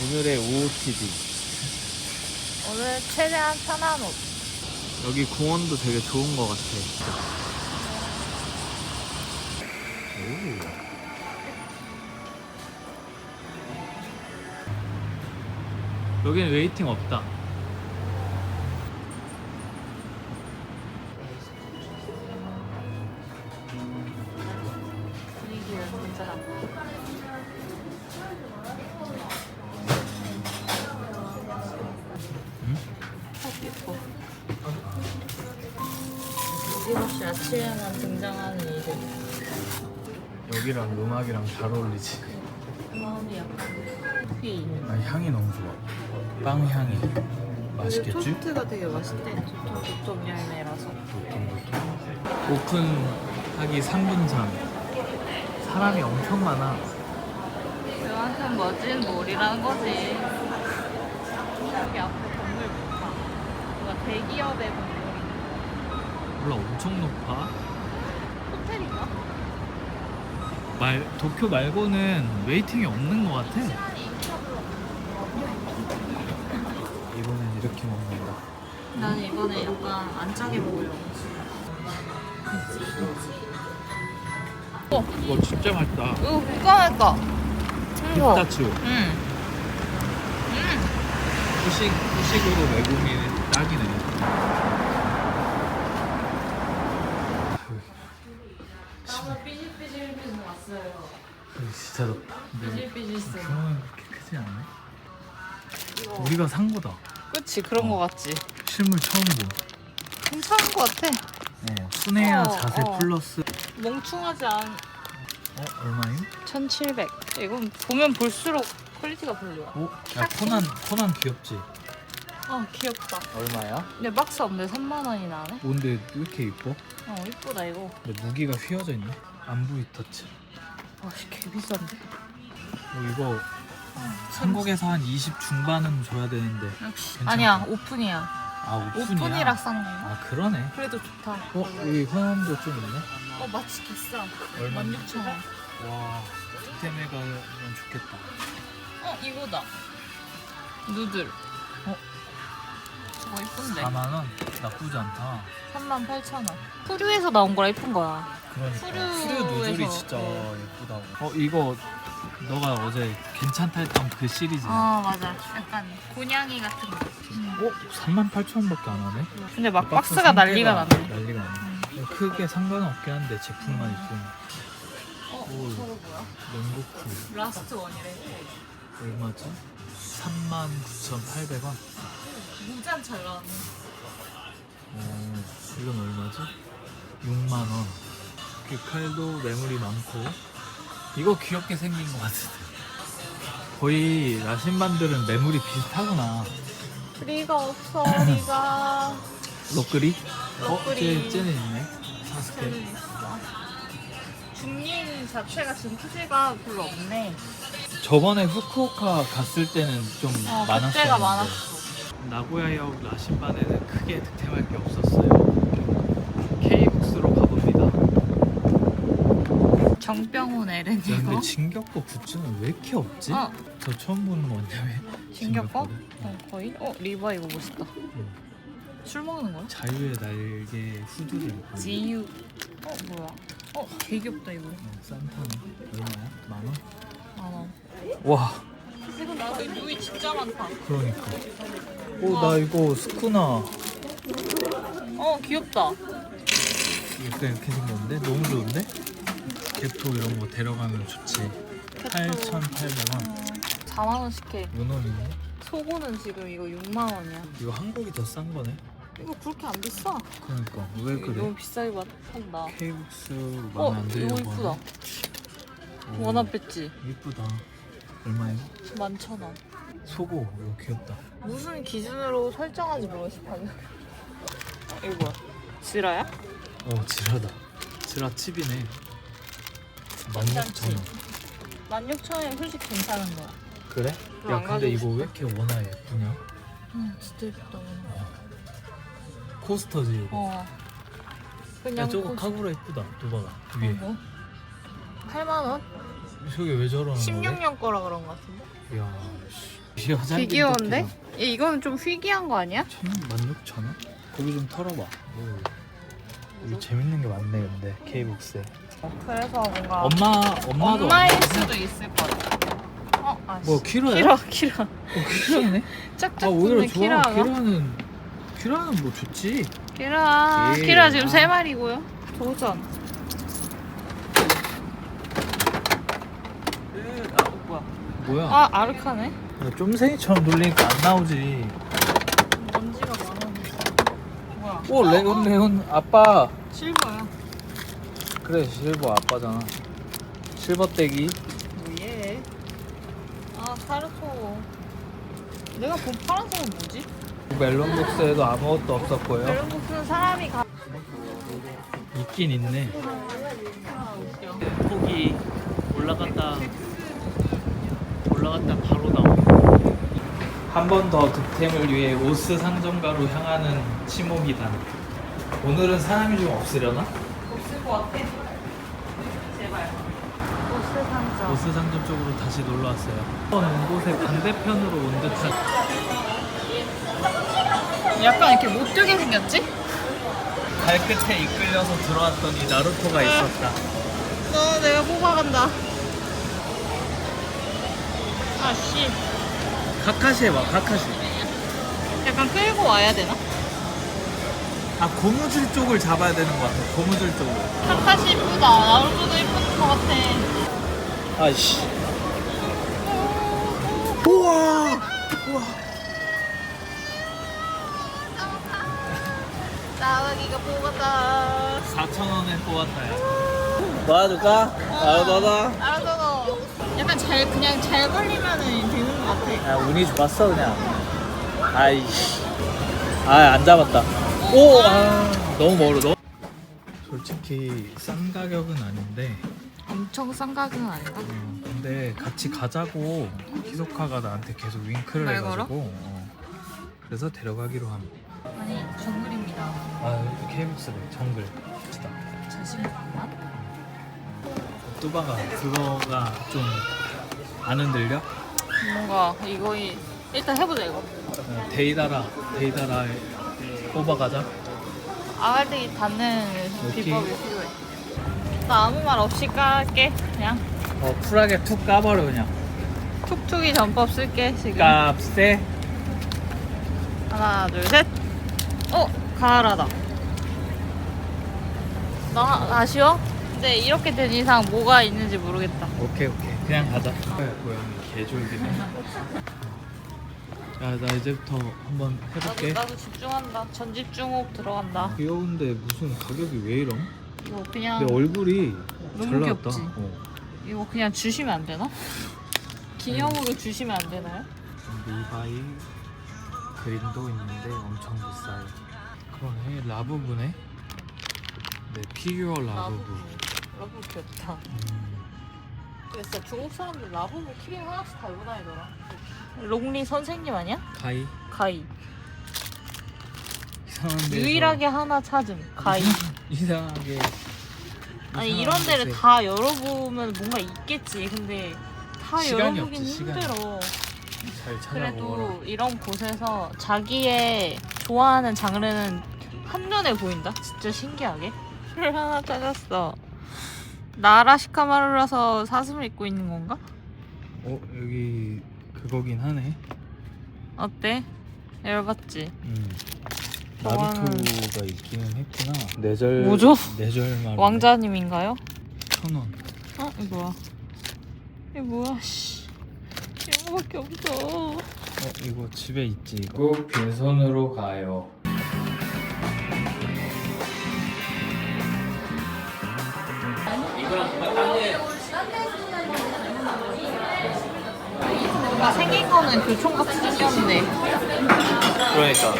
오늘의 OOTD. 오늘 최대한 편한 옷. 여기 공원도 되게 좋은 것 같아. 오. 여기는 웨이팅 없다. 어김없이 아침에만 등장하는 이들. 여기랑 음악이랑 잘 어울리지. 마음이 약간 휘. 아, 향이 너무 좋아. 빵 향이. 맛있겠지? 토스트가 되게 맛있대. 도톰도톰 열매라서. 오픈하기 3분 전. 사람이 엄청 많아. 그만큼 멋진 몰이라는 거지. 여기 앞에 건물 못 봐. 뭔가 대기업의 건물인가? 몰라 엄청 높아. 호텔인가? 말 도쿄 말고는 웨이팅이 없는 것 같아. 시간이. 이번엔 이렇게 먹는다. 난 이번에 약간 안 짜게 먹으려고. 어, 이거 진짜 맛있다. 이거 국가할까? 이거. 피스타치오. 응. 응. 후식 후식으로 외국인 딱이네. 나무 삐질삐질삐질 왔어요. 진짜 덥다. 삐질삐질스. 규모는 그렇게 크지 않네. 우리가 산 거다. 그치 그런 거 같지. 실물 처음 본. 괜찮은 거 같아. 어, 순애야 어, 자세 어. 플러스. 멍충하지 않. 어 얼마임? 1,700. 이건 보면 볼수록 퀄리티가 별로야. 어? 야 코난 코난 귀엽지? 어 귀엽다. 얼마야? 근데 박스 없는데 3만 원이나 하네. 뭔데 왜 이렇게 이뻐? 어 이쁘다 이거. 근데 무기가 휘어져 있네. 안부이 터치. 아씨 개 비싼데. 어, 이거 한국에서 한 20 중반은 줘야 되는데. 역시. 아니야 오픈이야. 아 오픈이야. 오픈이라 싼 거. 아 그러네. 그래도 좋다. 어 여기 호남도 좀 있네. 어 마치 개싸. 얼마? 16,000원. 와 뒷대매가 면 좋겠다. 어 이거다. 누들. 어? 이쁜데. 4만 원 나쁘지 않다. 38,000원. 푸류에서 나온 거라 이쁜 거야. 그러니까 푸르에서- 푸르 누들이 진짜 네. 예쁘다고. 어 이거 너가 어제 괜찮다 했던 그 시리즈. 아 맞아. 약간 곤양이 같은 거. 어 38,000원밖에 안 하네. 근데 막 박스 박스가 난리가 상태가 나네. 난리가 나네. 크게 상관없긴 한데 제품만 있으면 어 오. 저거 뭐야? 랭고쿠 라스트 원이래. 얼마지? 39,800원. 무잔 잘 나왔네. 어, 이건 얼마지? 6만 원. 그 칼도 매물이 많고 이거 귀엽게 생긴 것 같은데. 거의 라신반들은 매물이 비슷하구나. 리가 없어 리가. 럭그리? 럭그리. 어, 쟤, 쟤는 있네. 사스케. 쟤는 있어. 중린 자체가 지금 투지가 별로 없네. 저번에 후쿠오카 갔을 때는 좀 어, 많았었는데 그때가 많았어. 나고야역 라신반에는 크게 득템할 게 없었어요. K북스로 가봅니다. 정병훈 에렌 야, 근데. 진격거 굿즈는 왜 이렇게 없지? 어 저 처음 보는 건데 왜? 진격거? 어 거의. 어 리바 이거 멋있다. 응. 술 먹는 거야? 자유의 날개 후드를 입고 지유. 어 뭐야? 어 되게 귀엽다 이거. 어, 산타는 얼마야? 만 원? 만 원. 와 이거 나 누이 진짜 많다. 그러니까 오 나 이거 스쿠나 어 귀엽다. 이렇게 이렇게 생겼는데 너무 좋은데? 개토 이런 거 데려가면 좋지 8,800원 4만 원씩 해. 문원이네 소고는 지금 이거 6만 원이야. 이거 한국이 더 싼 거네 이거 그렇게 안 비싸. 그러니까 왜 그래? 너무 비싸게 받- 산다. 어 마음에 안 이거 들려고 이쁘다. 하네. 오, 원합 배지 이쁘다 얼마야? 11,000원. 소고 이거 귀엽다 무슨 기준으로 설정하지 모르겠어 가격. 어, 이거 뭐야? 지라야? 어 지라다 지라 칩이네 16,000원 16,000원이면 솔직히 괜찮은 거야. 그래? 야 안 근데 가지고 이거 왜 이렇게 원화 예쁘냐? 응 진짜 예쁘다. 오늘. 코스터지 이거 어. 그냥 야 저거 그- 카구라 예쁘다 도바가 어, 위에 뭐? 8만 원? 저게 왜 저러는 거래? 16년 거라 그런 거 같은데. 야 씨. 화장품 귀여운데? 이거는 좀 희귀한 거 아니야? 천 원? 만 육천 원? 고기 좀 털어봐. 여기 재밌는 게 많네 근데 K복스에. 그래서 뭔가 엄마 엄마도 엄마일 안 수도 있을 것 같아. 어, 아, 뭐 키로야? 키라 키라. 어, 키로네? 짝짝 아 오히려 붙는 좋아. 키라가. 키로는 키로는 뭐 좋지. 키라. 예. 키라 지금 아. 세 마리고요. 도전. 아 뭐야? 아 아르카네. 쫌생이처럼 돌리니까 안 나오지. 먼지가 많아. 뭐야? 오 레온 레온 아빠. 실버야. 그래 실버 아빠잖아. 실버 떼기. 뭐예? 아 타르토. 내가 본 파란색은 뭐지? 멜론 복스에도 아무것도 없었고요. 멜론 복스는 사람이 가. 있긴 있네. 폭이 올라갔다 올라갔다 바로 나오고 한 번 더 득템을 위해 오스 상점가로 향하는 치모기단 오늘은 사람이 좀 없으려나? 없을 것 같아. 제발. 보스 상점. 오스 상점 쪽으로 다시 놀러 왔어요 한번 온 곳의 반대편으로 온 듯한 약간 이렇게 못되게 생겼지? 발끝에 이끌려서 들어왔더니 나루토가 있었다 너 내가 뽑아간다. 아씨. 카카시 해봐 카카시 약간 끌고 와야 되나? 아 고무줄 쪽을 잡아야 되는 것 같아 고무줄 쪽을 카카시 이쁘다. 나루토도 이쁜 것 같아. 아이씨. 우와! 우와! 나와기가 뽑았다. 4,000원에 뽑았다, 야. 도와줄까? 나도 나루토도 약간 잘 그냥 잘 걸리면은 되는 것 같아. 야, 운이 좋았어, 그냥. 아이씨. 아, 안 잡았다. 오! 아, 너무 멀어, 너무. 솔직히 싼 가격은 아닌데, 엄청 싼 가격은 아니다. 어, 근데 같이 가자고 히소카가 나한테 계속 윙크를 말 해가지고? 어. 그래서 데려가기로 함. 아니 정글입니다. 아, 케이블스네, 정글. 진짜. 자신감만? 뚜바가 그거가 좀 안 흔들려? 뭔가 이거 이- 일단 해보자 이거. 어, 데이다라 데이다라 뽑아가자 아갈대기 닿는 오케이. 비법이 필요해. 나 아무 말 없이 깔게 그냥 어 쿨하게 툭 까버려 그냥 툭툭이 전법 쓸게 지금. 깝세 하나 둘 셋. 어 가을하다. 나 아쉬워? 근데 이렇게 된 이상 뭐가 있는지 모르겠다. 오케이 오케이 그냥 가자 고양이 개졸기네 야나 이제부터 한번 나도 해볼게 나도 집중한다. 전집중호흡 들어간다. 귀여운데 무슨 가격이 왜 이럼? 이거 그냥 내 얼굴이 너무 잘 나왔다 귀엽지? 어. 이거 그냥 주시면 안 되나? 기념으로 주시면 안 되나요? 리바이 그림도 있는데 엄청 비싸요 그러네 라부부네 네 피규어 라부부 라부 귀엽다. 음. 근데 진짜 중국 사람들 라부부 키링 하나씩 다 입고 다니더라. 롱리 선생님 아니야? 가이 가이. 이상한 데서 유일하게 하나 찾은 가이. 이상하게 아니 이상한 이런 데를 곳에 다 열어보면 뭔가 있겠지. 근데 다 시간이 열어보긴 없지, 시간이. 힘들어. 잘 찾아보거라 그래도 이런 곳에서 자기의 좋아하는 장르는 한눈에 보인다. 진짜 신기하게. 를 하나 찾았어. 나라 시카마루라서 사슴을 입고 있는 건가? 어 여기 그거긴 하네 어때? 열받지? 음. 저거는- 나루토가 있기는 했구나 네절 뭐죠? 네절 말 왕자님인가요? 천 원 어? 이거 뭐야? 이거 뭐야? 씨. 이런 거밖에 없어. 어 이거 집에 있지 이거 빈손으로 가요 뭔가 생긴 거는 교촌 같이 생겼는데 그러니까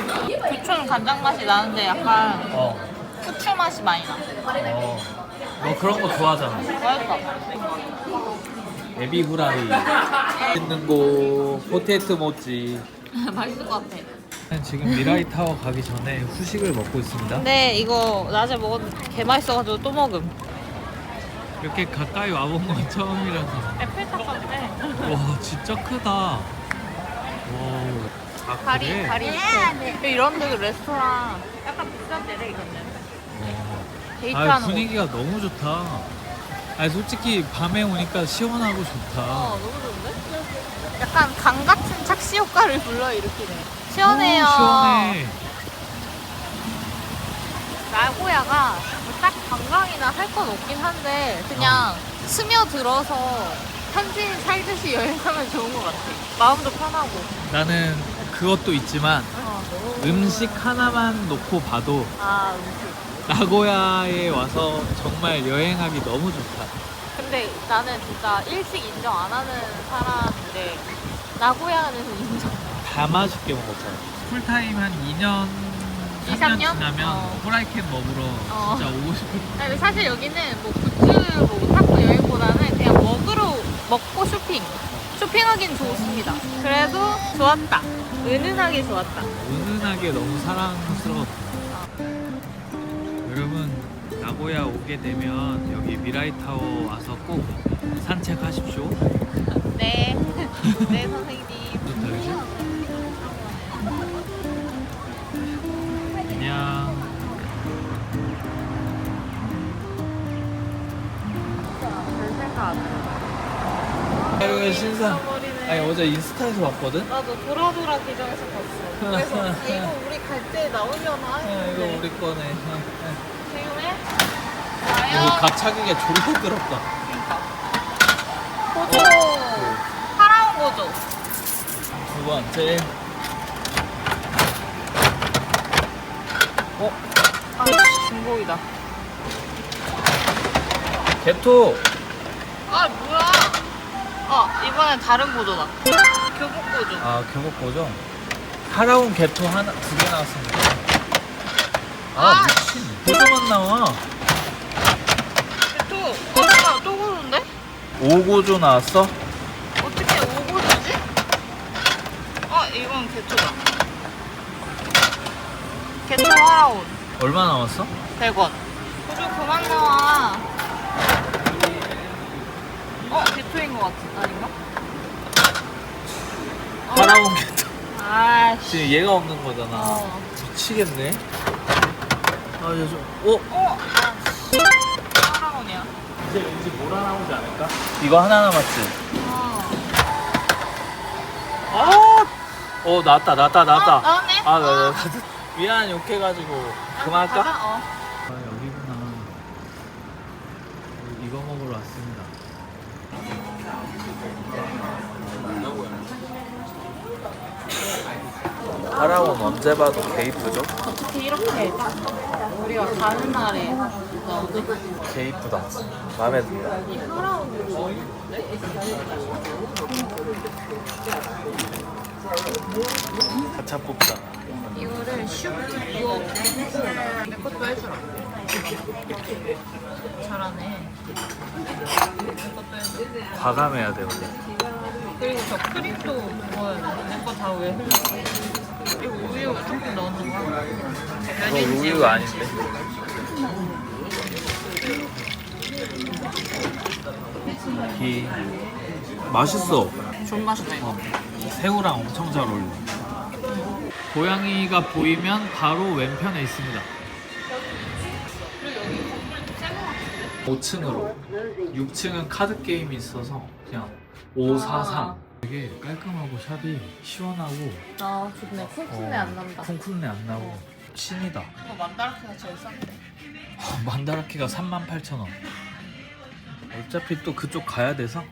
교촌 간장 맛이 나는데 약간 어 후추 맛이 많이 나. 어. 너 그런 거 좋아하잖아 맛있다. 에비 후라이 있는 거 포테이토 모찌 맛있을 것 같아. 지금 미라이 타워 가기 전에 후식을 먹고 있습니다 근데 이거 낮에 먹었는데 개 맛있어가지고 또 먹음. 이렇게 가까이 와본 건 처음이라서 에펠탑 같아. 와 진짜 크다 오. 아, 다리 그래? 다리 밑에 이런 데도 레스토랑 약간 비싼 데래 이런 데 어. 데이트하는 아, 거 분위기가 너무 좋다. 아니 솔직히 밤에 오니까 시원하고 좋다. 어, 너무 좋은데? 약간 강 같은 착시 효과를 불러 일으키네. 시원해요. 오, 시원해. 나고야가 뭐 딱 관광이나 할 건 없긴 한데 그냥 스며들어서 현지인 살듯이 여행하면 좋은 것 같아. 마음도 편하고. 나는 그것도 있지만 어. 음식 하나만 놓고 봐도 아 음식. 나고야에 와서 정말 여행하기 너무 좋다. 근데 나는 진짜 일식 인정 안 하는 사람인데 나고야는 인정. 다 맛있게 먹었잖아. 풀타임 한 2년, 2, 3년, 3년? 지나면 어. 호라이캔 먹으러 어. 진짜 오고 싶을 아니, 사실 여기는 뭐 굿즈 뭐 오타쿠 여행보다는 그냥 먹으러 먹고 쇼핑 쇼핑하기는 좋습니다 그래도 좋았다 은은하게 좋았다 은은하게 너무 사랑스러웠다. 여러분 나고야 오게 되면 여기 미라이타워 와서 꼭 산책하십시오. 네, 네 선생님 나. 아유 신상. 아니 어제 인스타에서 봤거든. 나도 도라도라 기정에서 봤어 그래서 아, 이거 우리 갈 때 나오려나 아, 이거 했는데 우리 거네. 지금에 여기 과연 가차기가 졸라 더럽다. 고조 파라온 고조 두 번째. 어? 아 중복이다 개토. 아 뭐야? 아 이번엔 다른 고조다. 교복 고조. 아 교복 고정. 하라운 개토 하나 두 개 나왔습니다. 아, 아! 미친. 고조만 나와. 또 어, 뭐야? 또 고조인데? 5고조 나왔어? 어떻게 5고조지? 아 이건 개토다. 개토 하라온 얼마 나왔어? 100원. 고조 그만 나와. 어 개토인 것 같은 아닌가? 어. 하라운 개토. 아씨. 지금 얘가 없는 거잖아. 어. 미치겠네. 아, 저, 저, 어? 어. 아씨. 하라온이야. 이제 왠지 뭐라 나오지 않을까? 이거 하나 남았지? 어. 아! 어, 나왔다, 나왔다, 나왔다. 어, 나왔네? 아, 나, 나, 어. 나, 미안, 욕해가지고. 그만할까? 가자, 어. 아, 여기구나. 이거 먹으러 왔습니다. 하라온 언제 봐도 개 이쁘죠? 어떻게 이렇게 우리가 가는 날에 나오지? 개 이쁘다. 마음에 든다. 이 가차 뽑자. 이거를 슉 이거 내 것도 해주라 잘하네 내 것도 해줘 과감해야 돼, 원래. 그리고 저 크림도 먹어야 돼 내 거 다 왜 흘렸어 이거 우유 조금 넣는 거야 이거 우유가 아닌데. 기 맛있어. 좋은 맛이다 이거 새우랑 엄청 잘 어울려. 고양이가 보이면 바로 왼편에 있습니다. 5층으로 6층은 카드 게임이 있어서 그냥 5, 4, 3 아. 되게 깔끔하고 샵이 시원하고 아 좋네 콩콩내 안 난다 콩콩내 안 나고 신이다. 이거 만다라케가 제일 싼데 만다라키가 38,000원. 어차피 또 그쪽 가야 돼서.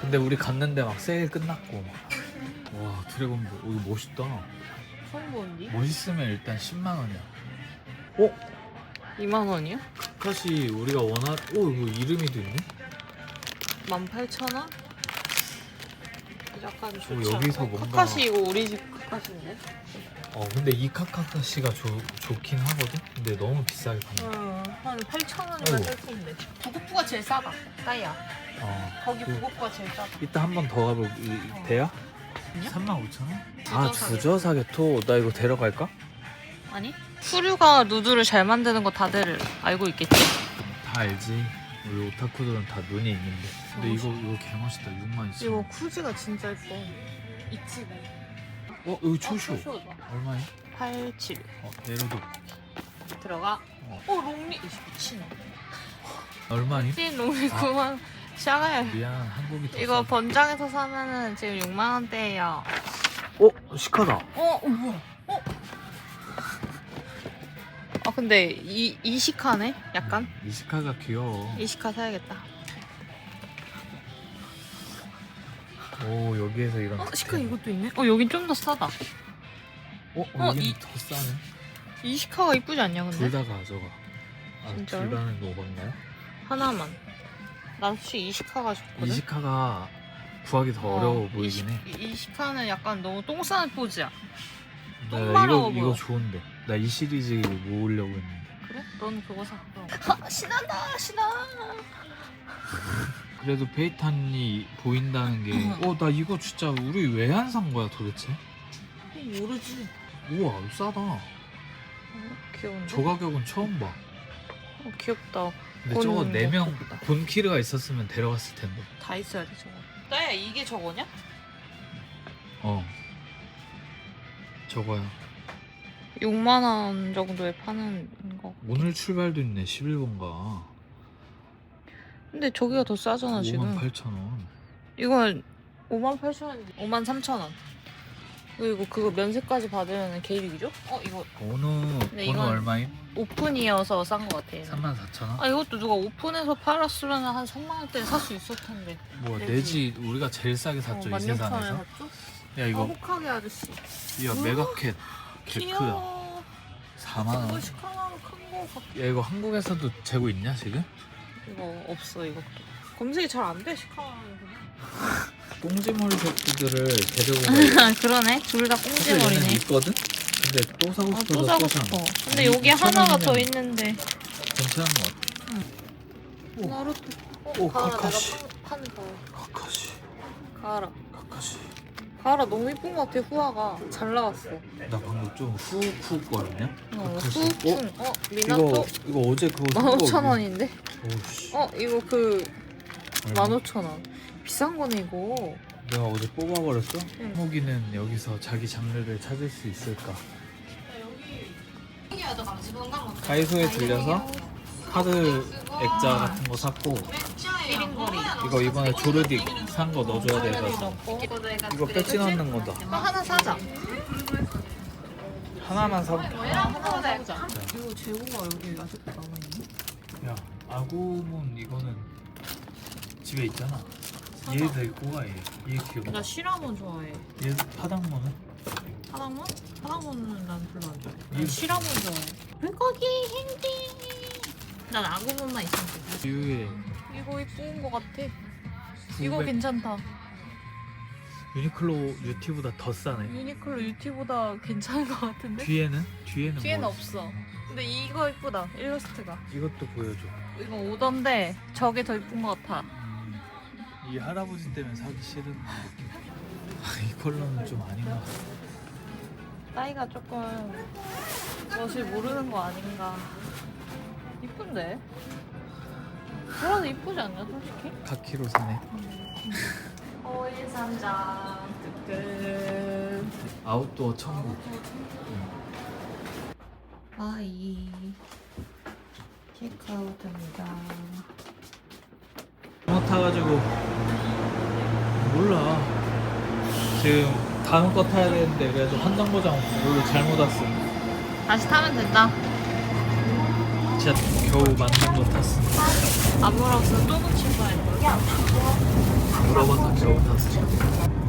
근데 우리 갔는데 막 세일 끝났고. 막. 와 드래곤볼, 오, 이거 멋있다. 처음 보는디? 멋있으면 일단 10만 원이야. 어? 2만 원이요? 카카시 우리가 원한, 오 이거 이름이도 있네. 18,000원? 약간 좋지 오, 여기서 않아? 뭔가- 카카시 이거 우리 집 카카시인데? 어 근데 이 카카시가 좋 좋긴 하거든. 근데 너무 비싸게 판다. 응, 한 8,000원이면 아이고. 살수 있는데 부고프가 제일 싸다 까이야 어. 거기 그- 부고프가 제일 싸다 이따 한 번 더 가볼 이, 어. 돼야? 아니야? 35,000원? 아 두저사계. 두저사게토 나 이거 데려갈까? 아니? 푸류가 누드를 잘 만드는 거 다들 알고 있겠지? 다 알지. 우리 오타쿠들은 다 눈이 있는데. 근데 어, 이거 이거 개 멋있다. 6만 2천. 이거 쿠지가 진짜 예뻐 이치고. 어 여기 초쇼 초쇼다. 얼마야? 87. 어 얘로도 들어가. 어. 어, 롱리. 이씨, 미친아. 얼마니? 찐 롱리 아. 9만. 샤가야. 미안 한국이 더 이거 싸. 번장에서 사면은 지금 6만 원대예요. 어 시카다 어, 어 뭐야? 근데 이 이시카네? 약간 이시카가 귀여워 이시카 사야겠다. 오 여기에서 이런 어, 시카 이것도 있네. 어, 여긴 좀 더 싸다. 어? 어, 여기는 이- 더 싸네 이시카가 이쁘지 않냐 근데? 둘다 가져가 아, 진짜요? 둘 다는 뭐 먹나요? 하나만. 나 혹시 이시카가 좋거든. 이시카가 구하기 더 어, 어려워 보이긴 해 이시, 이시카는 약간 너무 똥 싸는 포즈야. 나똥 이거, 마려워 이거. 좋은데 나 이 시리즈 모으려고 했는데 그래? 넌 그거 사. 그럼. 아, 신난다, 신나. 그래도 페이탄이 보인다는 게 응. 어나 이거 진짜 우리 왜 안 산 거야 도대체? 모르지. 우와 싸다 어, 귀여운데. 저 가격은 처음 봐 어, 귀엽다. 근데 저거 본 4명 것보다. 본키르가 있었으면 데려갔을 텐데 다 있어야 돼 저거. 나야 이게 저거냐? 어 저거야 6만 원 정도에 파는 거. 오늘 출발도 있네 11번가 근데 저기가 더 싸잖아 5만 지금. 8천 원 이건 5만 8천 원, 5만 3천 원. 그리고 그거 면세까지 받으면 개이득이죠? 어 이거 번호 번호 이건- 얼마임? 오픈이어서 싼 거 같아. 얘는. 3만 4천 원? 아 이것도 누가 오픈해서 팔았으면 한 3만 원대에 살 수 있을 텐데. 뭐 내지. 내지 우리가 제일 싸게 샀죠 이 16,000원에 세상에서 샀죠? 야 어, 이거 호카게 아저씨. 야 우와, 메가캣 개 크다 귀여워. 4만 원 이거 시카나로 큰거 같아. 야 이거 한국에서도 재고 있냐 지금? 이거 없어 이것도. 검색이 잘 안 돼 시카나는. 꽁지머리 새끼들을 데리고 가야 그러네. 둘 다 사실 얘는 꽁지머리네. 있거든? 근데 또 사고 아, 싶어서 또 사고 사. 싶어. 근데 아니, 여기 2,000 하나가 더 있는데. 괜찮은 것 같아 오. 나루토. 어, 오, 가라 카카시. 내가 파- 가라. 카카시 가라. 가라 너무 이쁜 것 같아 후아가. 잘 나왔어. 나 방금 좀 후후욱 거렸냐? 어, 카카시. 후풍. 어, 이거 미나토. 이거 어제 그거 산 거. 15,000원인데? 오씨 어, 이거 그 얼마? 15,000원. 비싼 거네 이거. 내가 어제 뽑아버렸어? 응. 호기는 여기서 자기 장르를 찾을 수 있을까? 다이소에 들려서 카드 액자 같은 거 샀고 1인거리. 이거 이번에 조르딕 산 거 넣어줘야 돼서 이거 배지 넣는 거다 어, 하나 사자. 하나만 사볼게 하나 사자. 이거 재고가 여기 아직도 남아 있네. 야 아구몬 이거는 집에 있잖아 얘 데리고 가얘얘 귀여워 나 시라몬 좋아해. 얘 파당몬은? 하나몬? 하나몬은 난 별로 안 좋아해. 이- 난 시라몬 좋아해. 불고기 핸디. 난 아구몬만 있으면 돼. 유에 이거 이쁜 거 같아. 이거 900 괜찮다. 유니클로 유티보다 더 싸네 유니클로 유티보다 괜찮은 거 같은데? 뒤에는? 뒤에는 뒤에는 뭐 없어. 근데 이거 이쁘다. 일러스트가. 이것도 보여줘 이거 오던데 저게 더 이쁜 거 같아. 음, 이 할아버지 때문에 사기 싫은 아, 이 컬러는 좀 아닌 것 같아 따이가 조금 멋을 모르는 거 아닌가. 이쁜데? 그래도 이쁘지 않냐 솔직히? 카키로 사네. 오일 삼장 뜨끈. 아웃도어 천국. 아이. 체크아웃합니다. 잘못 타가지고. 몰라. 지금 다음 거 타야 되는데 그래서 한정거장 오늘 잘못 왔어. 다시 타면 된다. 진짜 겨우 맞는 거 탔어 안 물어봤으면 또 놓칠 뻔했걸. 물어봐서 겨우 탔어